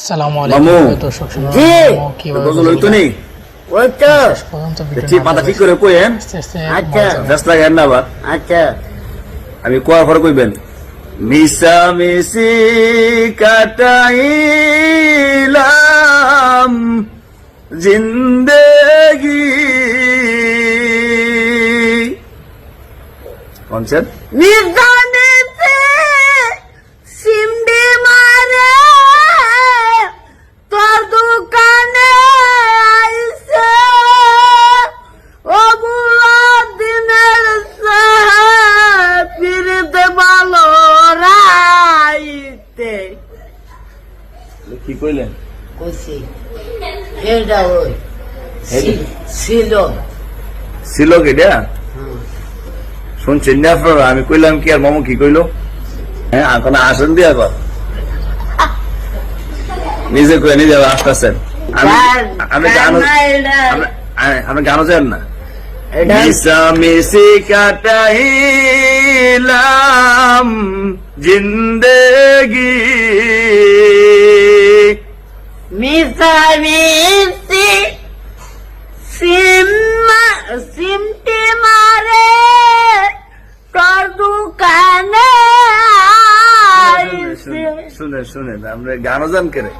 আসসালামু। আলাইকুম দর্শক ঠিক করে কইেন আচ্ছা। না আবার। আচ্ছা। আমি কোয়া পরে কইবেন? মিশা মিশি কাটাইলাম জিন্দেগি। কোনছেন কি কইলেন? কইছি এটা ওই ছিল ছিল কেটা শুনছেন না আপনারা? আমি কইলাম কি আর মামু কি কইলো? হ্যাঁ এখন আসেন দিয়া কর। নিজে কয়ে নিজে আসতেছেন। আমি আমি গানো গানো না এটা। মিশা কাটাইলাম জিন্দেগি। তোর দোকানে আইছে। শুনে শুনে আমরা গান জান করে